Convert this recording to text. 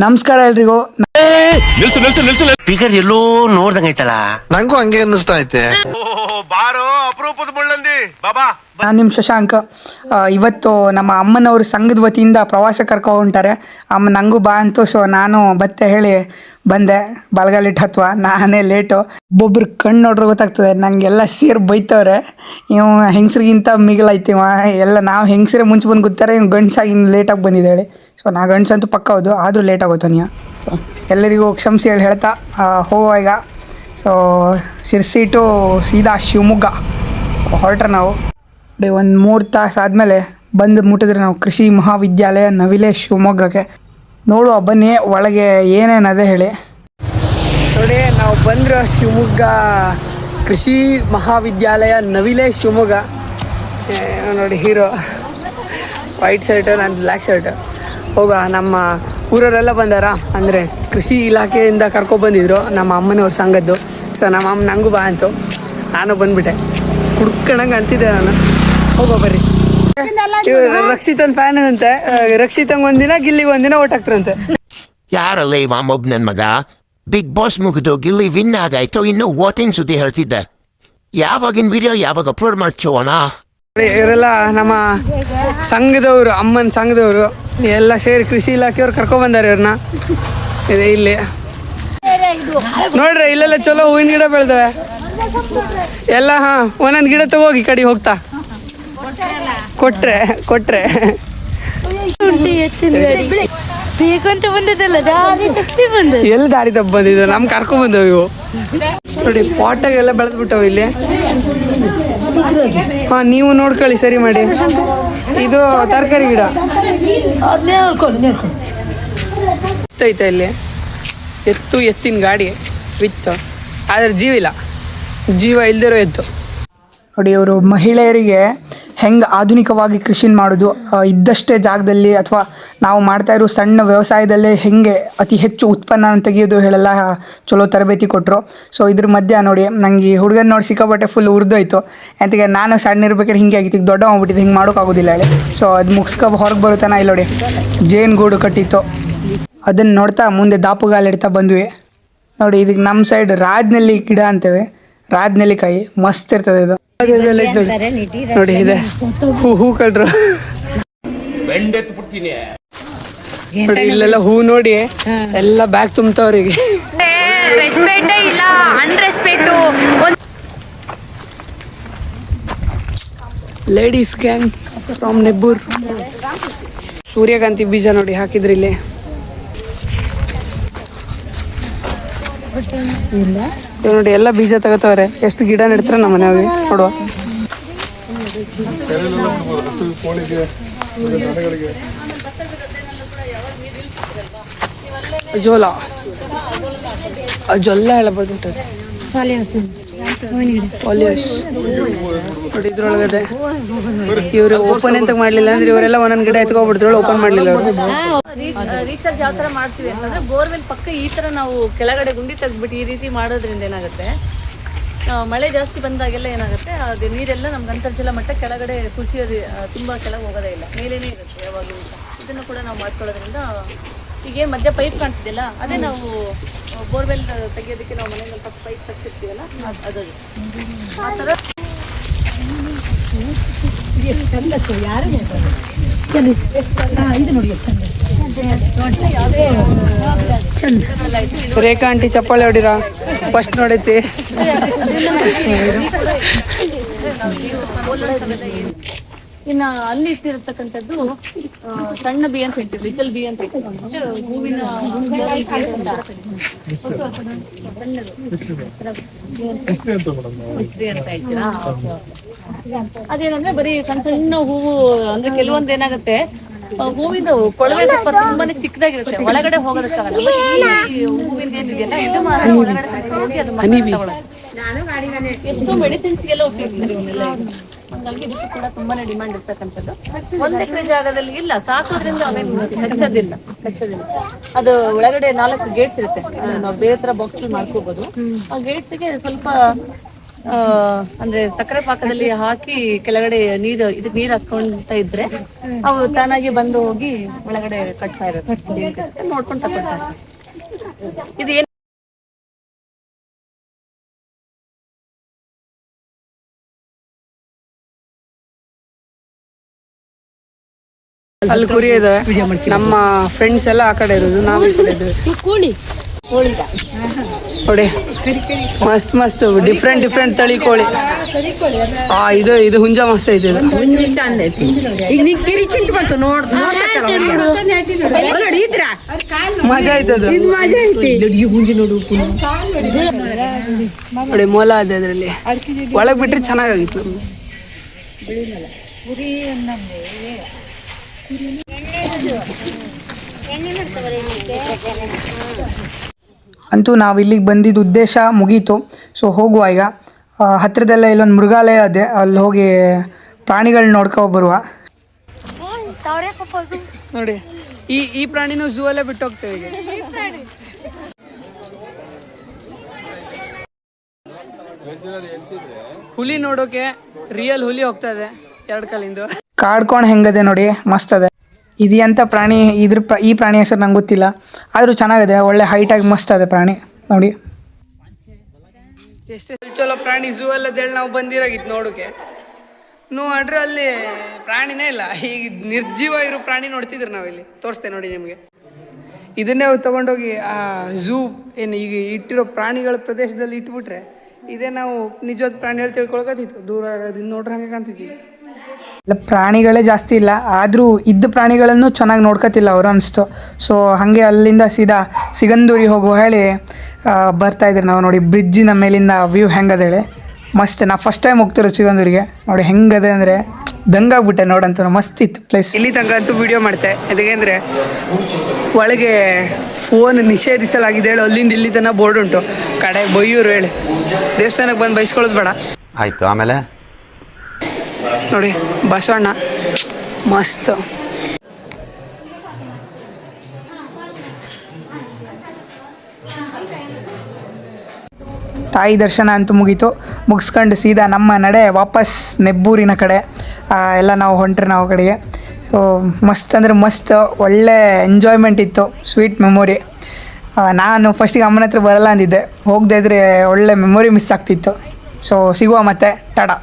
ನಮಸ್ಕಾರ ಎಲ್ರಿಗೂ. ನಿಲ್ಸು ನಿಲ್ಸು ನಿಲ್ಸು ಫಿಗರ್ ಎಲ್ಲೋ ನೋಡ್ದಂಗೈತಲ್ಲ ನಂಗೂ ಹಂಗೆ ಅನ್ನಿಸ್ತಾ ಐತೆ. ಬಾರೋ ಅಪರೂಪದ ಮುಳ್ಳಂದಿ ಬಾಬಾ ನಾನು ನಿಮ್ಮ ಶಶಾಂಕ್. ಇವತ್ತು ನಮ್ಮ ಅಮ್ಮನವ್ರ ಸಂಘದ ವತಿಯಿಂದ ಪ್ರವಾಸ ಕರ್ಕೊ ಹೊಂಟಾರೆ. ಅಮ್ಮ ನಂಗೂ ಬಾ ಅಂತು ಸೊ ನಾನು ಬತ್ತೆ ಹೇಳಿ ಬಂದೆ. ಬಲಗಾಲಿಟ್ಟು ಹತ್ವ ನಾನೇ ಲೇಟು ಒಬ್ಬೊಬ್ರು ಕಣ್ಣು ನೋಡ್ರೆ ಗೊತ್ತಾಗ್ತದೆ ನಂಗೆಲ್ಲ ಸೇರಿ ಬೈತವ್ರೆ. ಇವ ಹೆಂಗಸ್ರಿಗಿಂತ ಮಿಗಿಲಾಯ್ತಿವ ಇವ. ಎಲ್ಲ ನಾವು ಹೆಂಗಸ್ರೆ ಮುಂಚೆ ಬಂದು ಗೊತ್ತಾರೆ ಇವ್ ಗಂಡ್ಸಾಗಿ ಲೇಟಾಗಿ ಬಂದಿದ್ದಾಳೆ. ಸೊ ನಾ ಗಂಡ್ಸಂತೂ ಪಕ್ಕ ಹೌದು, ಆದರೂ ಲೇಟ್ ಆಗೋತು ನೀ ಸೊ ಎಲ್ಲರಿಗೂ ಕ್ಷಮಿಸಿ ಹೇಳಿ ಹೇಳ್ತಾ ಹೋ ಈಗ. ಸೊ ಶಿರ್ಸಿ ಟು ಸೀದಾ ಶಿವಮೊಗ್ಗ. ಸೊ ಹೊರಟ್ರೆ ನಾವು. ಒಂದು ಮೂರು ತಾಸು ಆದಮೇಲೆ ಬಂದು ಮುಟ್ಟಿದ್ರೆ ನಾವು ಕೃಷಿ ಮಹಾವಿದ್ಯಾಲಯ ನವಿಲೆ ಶಿವಮೊಗ್ಗಕ್ಕೆ. ನೋಡುವ, ಬನ್ನಿ, ಒಳಗೆ ಏನೇನು ಅದೇ ಹೇಳಿ. ನೋಡಿ, ನಾವು ಬಂದ್ರೆ ಶಿವಮೊಗ್ಗ ಕೃಷಿ ಮಹಾವಿದ್ಯಾಲಯ ನವಿಲೆ ಶಿವಮೊಗ್ಗ. ನೋಡಿ ಹೀರೋ ವೈಟ್ ಶರ್ಟು ನಾನು ಬ್ಲ್ಯಾಕ್ ಶರ್ಟ್ ಹೋಗ ನಮ್ಮ ಊರವರೆಲ್ಲ ಬಂದಾರ? ಅಂದರೆ ಕೃಷಿ ಇಲಾಖೆಯಿಂದ ಕರ್ಕೊಬಂದಿದ್ರು ನಮ್ಮ ಅಮ್ಮನವ್ರ ಸಂಘದ್ದು. ಸೊ ನಮ್ಮ ಅಮ್ಮ ನಂಗೂ ಬಾ ಅಂತು. ನಾನು ಬಂದ್ಬಿಟ್ಟೆ. ಕುಡ್ಕಣಂಗೆ ಅಂತಿದ್ದೆ ನಾನು. ಹೋಗೋ ಬರ್ರಿ. ರಕ್ಷಿತನ್ ಫ್ಯಾನ್ ಅಂತೆ. ರಕ್ಷಿತಂಗ್ ಒಂದಿನ ಗಿಲ್ಲಿಗೆ ಒಂದಿನ ಓಟ್ ಹಾಕ್ತಾರಂತೆ. ಯಾರಲ್ಲ ಇವ ಮೊಬ್ ನನ್ ಮಗ? ಬಿಗ್ ಬಾಸ್ ಮುಗಿದು ಗಿಲ್ಲಿ ವಿನ್ ಆಗಾಯ್ತು ಇನ್ನು ಓಟಿಂಗ್ ಸುದ್ದಿ ಹೇಳ್ತಿದ್ದೆ. ಯಾವಾಗಿನ ವಿಡಿಯೋ ಯಾವಾಗ ಅಪ್ಲೋಡ್ ಮಾಡ್ಚೋಣ ಇವರೆಲ್ಲ ನಮ್ಮ ಸಂಘದವರು ಅಮ್ಮನ ಸಂಘದವರು ಎಲ್ಲ ಸೇರಿ ಕೃಷಿ ಇಲಾಖೆಯವ್ರು ಕರ್ಕೊಂಬಂದಾರೆ ಇವ್ರನ್ನ. ಇದೆ ಇಲ್ಲಿ. ನೋಡ್ರಿ ಇಲ್ಲೆಲ್ಲ ಚಲೋ ಹೂವಿನ ಗಿಡ ಬೆಳೆದವೆ. ಎಲ್ಲ ಹಾ ಒಂದೊಂದು ಗಿಡ ತಗೋಗಿ ಕಡೆ ಹೋಗ್ತಾ. ಕೊಟ್ರೆ ಕೊಟ್ರೆ. ಉಂಟು ಎತ್ತಿನ ಗಾಡಿ ಬೇಕಂತ ಬಂದದಲ್ಲ ದಾರಿ ತಪ್ಪಿ ಬಂದದ್ದು. ಎಲ್ಲಿ ದಾರಿ ತಪ್ಪ ಬಂದಿದ್ದು? ನಮ್ ಕರ್ಕೊಂಡ್ ಬಂದವು ಇವು. ನೋಡಿ ಪಾಟಾಗೆಲ್ಲ ಬೆಳೆದ್ಬಿಟ್ಟವು ಇಲ್ಲಿ. ಹಾ ನೀವು ನೋಡ್ಕೊಳ್ಳಿ ಸರಿ ಮಾಡಿ. ಇದು ತರಕಾರಿ ಗಿಡ. ಐತೆ ಇಲ್ಲಿ ಎತ್ತು ಎತ್ತಿನ ಗಾಡಿ ವಿತ್ತು. ಆದರೆ ಜೀವ ಇಲ್ಲ. ಜೀವ ಇಲ್ದಿರೋ ಎತ್ತು. ನೋಡಿ ಇವರು ಮಹಿಳೆಯರಿಗೆ ಹೆಂಗೆ ಆಧುನಿಕವಾಗಿ ಕೃಷಿ ಮಾಡೋದು ಇದ್ದಷ್ಟೇ ಜಾಗದಲ್ಲಿ ಅಥವಾ ನಾವು ಮಾಡ್ತಾ ಇರೋ ಸಣ್ಣ ವ್ಯವಸಾಯದಲ್ಲೇ ಹೆಂಗೆ ಅತಿ ಹೆಚ್ಚು ಉತ್ಪನ್ನ ತೆಗೆಯೋದು ಹೇಳೆಲ್ಲ ಚಲೋ ತರಬೇತಿ ಕೊಟ್ಟರು ಸೊ ಇದ್ರ ಮಧ್ಯೆ ನೋಡಿ, ನಂಗೆ ಈ ಹುಡುಗನ ನೋಡಿ ಸಿಕ್ಕಾಪಟ್ಟೆ ಫುಲ್ ಉರಿದೋಯ್ತು. ಯಾತಿಗೆ ನಾನು ಸಣ್ಣ ಇರ್ಬೇಕಾದ್ರೆ ಹಿಂಗೆ ಆಗಿತ್ತು. ಈಗ ದೊಡ್ಡ ಹೋಗ್ಬಿಟ್ಟಿದ್ದು ಹಿಂಗೆ ಮಾಡೋಕ್ಕಾಗೋದಿಲ್ಲ ಹೇಳಿ. ಸೊ ಅದು ಮುಗಿಸ್ಕೊ ಹೊರಗೆ ಬರುತ್ತಾನ ಇಲ್ಲಿ ನೋಡಿ, ಜೇನು ಗೂಡು ಕಟ್ಟಿತ್ತು. ಅದನ್ನು ನೋಡ್ತಾ ಮುಂದೆ ದಾಪುಗಾಲಿಡ್ತಾ ಬಂದ್ವಿ. ನೋಡಿ ಇದಕ್ಕೆ ನಮ್ಮ ಸೈಡ್ ರಾಜ್ನಲ್ಲಿ ಗಿಡ ಅಂತೇವೆ. ರಾಜ್ನೆಲ್ಲಿಕಾಯಿ ಮಸ್ತ್ ಇರ್ತದೆ ಇದು. ನೋಡಿ. ಇದೆ. ಹೂ ಹೂ ಕಟ್ರು ಇಲ್ಲೆಲ್ಲ ಹೂ ನೋಡಿ ಎಲ್ಲ ಬ್ಯಾಗ್ ತುಂಬತಾವ್ರಿಗೆ. ರೆಸ್ಪೆಕ್ಟೇ ಇಲ್ಲ ಅನ್ರೆಸ್ಪೆಕ್ಟು ಒಂದು ಲೇಡೀಸ್ ಗ್ಯಾಂಗ್ ಫ್ರಮ್ ನೆಬ್ಬೂರ್ ಸೂರ್ಯಕಾಂತಿ ಬೀಜ ನೋಡಿ ಹಾಕಿದ್ರಿ ಇಲ್ಲಿ. ನೋಡಿ ಎಲ್ಲ ಬೀಜ ತಗೋತಾವ್ರೆ. ಎಷ್ಟು ಗಿಡ ನೆಡ್ತಾರೆ ನಮ್ಮ ಮನೆಯಾಗೆ ನೋಡುವ. ಅಜೋಲ ಜೊಲ್ಲ ಇವರು ಓಪನ್ ಎಂತ ಮಾಡ್ಲಿಲ್ಲ ಅಂದ್ರೆ ಇವರೆಲ್ಲ ಒಂದೊಂದು ಗಿಡ ಎತ್ಕೊಬಿಡ್ತಾಳೆ ಓಪನ್ ಮಾಡ್ಲಿಲ್ಲ ರೀಚಾರ್ಜ್ ಯಾವ ಥರ ಮಾಡ್ತೀವಿ ಅಂತಂದ್ರೆ ಬೋರ್ವೆಲ್ ಪಕ್ಕ ಈ ತರ ನಾವು ಕೆಳಗಡೆ ಗುಂಡಿ ತೆಗ್ದ್ಬಿಟ್ಟು ಈ ರೀತಿ ಮಾಡೋದ್ರಿಂದ ಏನಾಗುತ್ತೆ ಮಳೆ ಜಾಸ್ತಿ ಬಂದಾಗೆಲ್ಲ ಏನಾಗುತ್ತೆ? ಅದೇ ನೀರೆಲ್ಲ ನಮ್ಗೆ ಅಂತರ್ಜಲ ಮಟ್ಟ ಕೆಳಗಡೆ ಕುಸಿಯೋದು ತುಂಬಾ ಕೆಳಗೆ ಹೋಗೋದೇ ಇಲ್ಲ. ಮೇಲೇನೇ ಇರುತ್ತೆ ಯಾವಾಗಲೂ ಇದನ್ನು ಕೂಡ ನಾವು ಮಾಡ್ಕೊಳ್ಳೋದ್ರಿಂದ ಈಗ ಏನು ಮಧ್ಯ ಪೈಪ್ ಕಾಣ್ತಿದ್ದಿಲ್ಲ ಅದೇ ನಾವು ಬೋರ್ವೆಲ್ ತೆಗಿಯೋದಕ್ಕೆ ನಾವು ಮನೆಯಲ್ಲಿ ಫಸ್ಟ್ ಪೈಪ್ ತಗ್ಸಿರ್ತೀವಲ್ಲ ಅದ್- ಅದು ಆ ಥರ ರೇಖಾ ಆಂಟಿ ಚಪ್ಪಾಳೆ ಹೊಡಿರ? ಫಸ್ಟ್ ನೋಡೈತಿ ಇನ್ನ ಅಲ್ಲಿ ಇಟ್ಟಿರತಕ್ಕಂಥದ್ದು ಸಣ್ಣ ಬಿ ಅಂತ ಹೇಳ್ತೀವಿ ಲಿಟಲ್ ಬಿ ಅಂತ ಹೇಳ್ತೀವಿ. ಹೂವಿನ ಹೆಸ್ರಿ ಅಂತ ಹೇಳ್ತೀರಾ? ಅದೇನಂದ್ರೆ ಬರೀ ಸಣ್ಣ ಸಣ್ಣ ಹೂವು ಅಂದ್ರೆ ಕೆಲವೊಂದ್ ಏನಾಗುತ್ತೆ ಹೂವಿನ ಹೂವಿಂದು ಕೊಳವೆ ಸ್ವಲ್ಪ ತುಂಬಾನೇ ಚಿಕ್ಕದಾಗಿರುತ್ತೆ. ಒಳಗಡೆ ಹೋಗೋದಕ್ಕಾಗಲ್ಲ. ಹೂವಿನ ಏನಿದೆಯಲ್ಲ ಇದು ಮಾತ್ರ ಒಳಗಡೆ ಹೋಗಿ ಅದು ಮನೆ. ಎಷ್ಟೋ ಮೆಡಿಸಿನ್ಸ್ಗೆಲ್ಲ ಉಪಯೋಗಿಸ್ತಾರೆ ಇವನ್ನೆಲ್ಲ. ಹಂಗಾಗಿ ಇದಕ್ಕೆ ಕೂಡ ತುಂಬಾನೇ ಡಿಮಾಂಡ್ ಇರ್ತಕ್ಕಂಥದ್ದು. ಒಂದ್ ಎಕರೆ ಜಾಗದಲ್ಲಿ ಇಲ್ಲ, ಸಾಕೋದ್ರಿಂದ ಅವೇನು ಕಚ್ಚೋದಿಲ್ಲ. ಅದು ಒಳಗಡೆ ನಾಲ್ಕು ಗೇಟ್ಸ್ ಇರುತ್ತೆ. ನಾವು ಬೇರೆ ತರ ಬಾಕ್ಸ್ ಮಾಡ್ಕೋಬಹುದು ಆ ಗೇಟ್ಸ್ಗೆ ಸ್ವಲ್ಪ ಅಂದ್ರೆ ಸಕ್ಕರೆ ಪಾಕದಲ್ಲಿ ಹಾಕಿ ಕೆಳಗಡೆ ನೀರು, ಇದಕ್ಕೆ ನೀರು ಹಾಕೊಂತ ಇದ್ರೆ ಅವು ತಾನಾಗಿ ಬಂದು ಹೋಗಿ ಒಳಗಡೆ ಕಟ್ತಾ ಇರುತ್ತೆ. ನೋಡ್ಕೊಂಡು ತಗೊಳ್ತಾ ಇರುತ್ತೆ. ಇದು ಅಲ್ಲಿ ಕುರಿ ಇದೆ. ನಮ್ಮ ಫ್ರೆಂಡ್ಸ್ ಎಲ್ಲ ಆ ಕಡೆ ಇರೋದು ನಾವು ಈ ಕಡೆ ಇದ್ದೀವಿ. ಕೋಳಿ. ನೋಡಿ ಮಸ್ತ್ ಮಸ್ತ್ ಡಿಫ್ರೆಂಟ್ ಡಿಫ್ರೆಂಟ್ ತಳಿ ಕೋಳಿ. ಆ ಇದು ಇದು ಹುಂಜ ಮಸ್ತ್ ಐತೆ ಇದು. ಈಗ ನೀ ಕಿರಿಕಿಂತ ಬಂತು ನೋಡ್ ನೋಡಿ ಇದ್ರ? ಮಜಾ ಐತಿ ನೋಡಿ ಮೊಲ ಅದೇ ಅದರಲ್ಲಿ. ಒಳಗೆ ಬಿಟ್ರೆ ಚೆನ್ನಾಗಾಗಿತ್ತು. ಅಂತೂ ನಾವು ಇಲ್ಲಿಗೆ ಬಂದಿದ್ದ ಉದ್ದೇಶ ಮುಗೀತು. ಸೊ ಹೋಗುವ ಈಗ. ಹತ್ತಿರದಲ್ಲ ಇಲ್ಲೊಂದು ಮೃಗಾಲಯ ಇದೆ ಅಲ್ಲಿ ಹೋಗಿ ಪ್ರಾಣಿಗಳನ್ನ ನೋಡ್ಕೊ ಬರುವ. ನೋಡಿ, ಈ ಈ ಪ್ರಾಣಿನೂ ಝೂ ಅಲ್ಲೇ ಬಿಟ್ಟು ಹೋಗ್ತೇವೆ ಈಗ. ಹುಲಿ ನೋಡೋಕೆ ರಿಯಲ್ ಹುಲಿ ಹೋಗ್ತಾ ಇದೆ ಎರಡು ಕಾಲಿಂದು ಕಾಡ್ಕೊಂಡು ಹೆಂಗದೆ ನೋಡಿ, ಮಸ್ತ್ ಅದೆ. ಇದು ಎಂಥ ಪ್ರಾಣಿ, ಇದ್ರ ಪ್ರ, ಈ ಪ್ರಾಣಿ ಹೆಸರು ನಂಗೆ ಗೊತ್ತಿಲ್ಲ. ಆದರೂ ಚೆನ್ನಾಗಿದೆ, ಒಳ್ಳೆ ಹೈಟಾಗಿ ಮಸ್ತ್ ಅದೆ ಪ್ರಾಣಿ, ನೋಡಿ. ಎಷ್ಟೇ ಚಲೋ ಪ್ರಾಣಿ ಝೂ ಅಲ್ಲದೇಳಿ ನಾವು ಬಂದಿರೋಗಿತ್ತು ನೋಡೋಕೆ. ನೋಡ್ರೆ ಅಲ್ಲಿ ಪ್ರಾಣಿನೇ ಇಲ್ಲ. ಈಗ ನಿರ್ಜೀವ ಇರೋ ಪ್ರಾಣಿ ನೋಡ್ತಿದ್ರು ನಾವಿಲ್ಲಿ. ತೋರಿಸ್ತೇವೆ ನೋಡಿ ನಿಮಗೆ. ಇದನ್ನೇ ಅವ್ರು ತೊಗೊಂಡೋಗಿ, ಆ ಝೂ ಏನು ಈಗ ಇಟ್ಟಿರೋ ಪ್ರಾಣಿಗಳ ಪ್ರದೇಶದಲ್ಲಿ ಇಟ್ಬಿಟ್ರೆ, ಇದೇ ನಾವು ನಿಜವಾದ ಪ್ರಾಣಿಗಳು ತಿಳ್ಕೊಳಕತ್ತಿತ್ತು ದೂರ ಇರೋದಿಂದ ನೋಡ್ರೆ ಹಂಗೆ ಕಾಣ್ತಿದ್ದೀವಿ ಇಲ್ಲ ಪ್ರಾಣಿಗಳೇ ಜಾಸ್ತಿ ಇಲ್ಲ. ಆದರೂ ಇದ್ದ ಪ್ರಾಣಿಗಳನ್ನು ಚೆನ್ನಾಗಿ ನೋಡ್ಕೋತಿಲ್ಲ ಅವರು ಅನಿಸ್ತು. ಸೊ ಹಾಗೆ ಅಲ್ಲಿಂದ ಸೀದಾ ಸಿಗಂದೂರಿ ಹೋಗುವ ಹೇಳಿ ಬರ್ತಾಯಿದ್ರು ಬರ್ತಾ ಇದ್ರಿ ನಾವು ನೋಡಿ ಬ್ರಿಡ್ಜಿನ ಮೇಲಿಂದ ವ್ಯೂ ಹೆಂಗದೇಳಿ ಮಸ್ತ್ ನಾ ಫಸ್ಟ್ ಟೈಮ್ ಹೋಗ್ತಿರೋದು ಸಿಗಂದೂರಿಗೆ. ನೋಡಿ ಹೆಂಗದೆ ಅಂದರೆ ದಂಗಾಗ್ಬಿಟ್ಟೆ ನೋಡಂತ ಮಸ್ತ್ ಇತ್ತು ಪ್ಲೇಸ್ ಇಲ್ಲಿ ತನಕ ಅಂತೂ ವಿಡಿಯೋ ಮಾಡ್ತೆ. ಅಂದರೆ ಒಳಗೆ ಫೋನ್ ನಿಷೇಧಿಸಲಾಗಿದೆ ಹೇಳಿ. ಅಲ್ಲಿಂದ ಇಲ್ಲಿ ತನಕ ಬೋರ್ಡ್ ಉಂಟು. ಕಡೆ ಬೈಯೂರು ಹೇಳಿ. ದೇವಸ್ಥಾನಕ್ಕೆ ಬಂದು ಬೈಸ್ಕೊಳ್ಳೋದು ಬೇಡ. ಆಯಿತು ಆಮೇಲೆ? ನೋಡಿ, ಬಸವಣ್ಣ. ಮಸ್ತ್. ತಾಯಿ ದರ್ಶನ ಅಂತೂ ಮುಗೀತು. ಮುಗಿಸ್ಕೊಂಡು ಸೀದಾ ನಮ್ಮ ನಡೆ ವಾಪಸ್ ನೆಬ್ಬೂರಿನ ಕಡೆ. ಎಲ್ಲ ನಾವು ಹೊಂಟ್ರೆ ನಾವು ಕಡೆಗೆ. ಸೊ ಮಸ್ತ್ ಅಂದರೆ ಮಸ್ತ್, ಒಳ್ಳೆ ಎಂಜಾಯ್ಮೆಂಟ್ ಇತ್ತು ಸ್ವೀಟ್ ಮೆಮೊರಿ ನಾನು ಫಸ್ಟಿಗೆ ಅಮ್ಮನ ಹತ್ರ ಬರಲ್ಲ ಅಂದಿದ್ದೆ. ಹೋಗದೇ ಇದ್ರೆ ಒಳ್ಳೆ ಮೆಮೊರಿ ಮಿಸ್ ಆಗ್ತಿತ್ತು. ಸೊ ಸಿಗುವ ಮತ್ತೆ. ಟಾಟಾ.